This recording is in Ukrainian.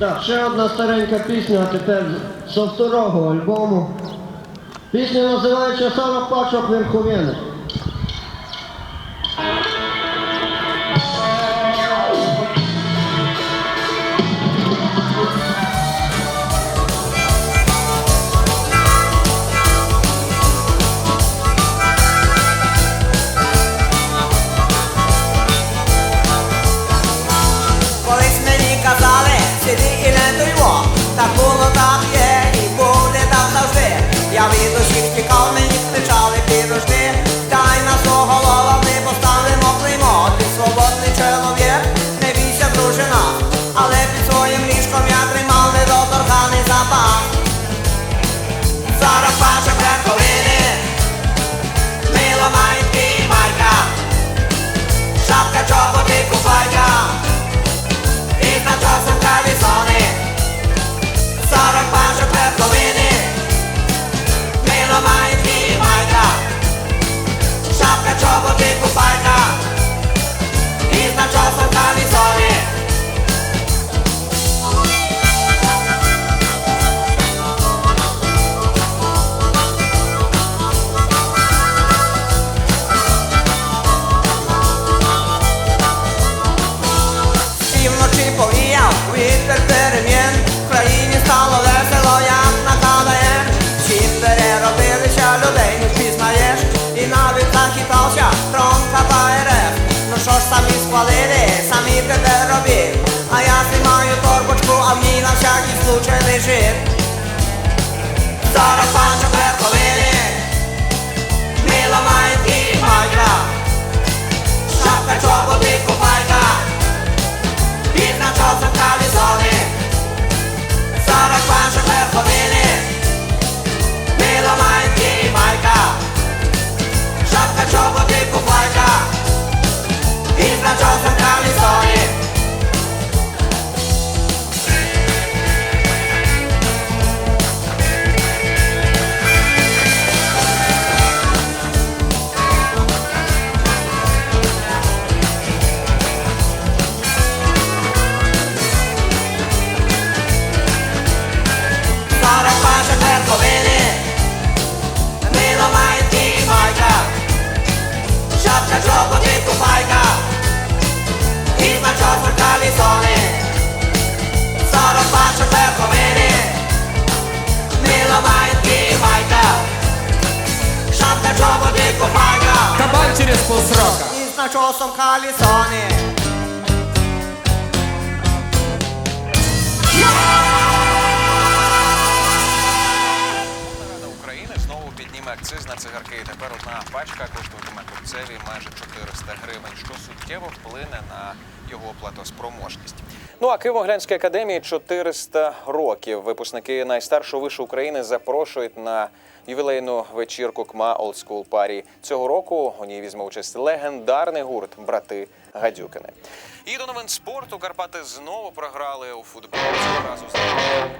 Так, ще одна старенька пісня, а тепер з со второго альбому. Пісня називається 40 пачок верховини. Вітер перемін В країні стало весело, як на КВН Всім переробилися, людей не впізнаєш. І навіть захитався тронка ПРФ Ну що ж самі схвалили, самі тепер робіть. А я знімаю торбочку, а в ній на всякий случай лежить. Зараз пачок Кабан через полсрока. І з начосом калісони Рада України знову підніме акциз на цигарки. І тепер одна пачка коштуватиме купцеві майже 400 гривень, що суттєво вплине на його платоспроможність. Ну а Києво-Глянській академії 400 років. Випускники найстаршого вишу України запрошують на ювілейну вечірку КМА Old School Party. Цього року у ній візьме участь легендарний гурт Брати Гадюкини. І до новин спорту Карпати знову програли у футбол. Цього разу з рахунком 3.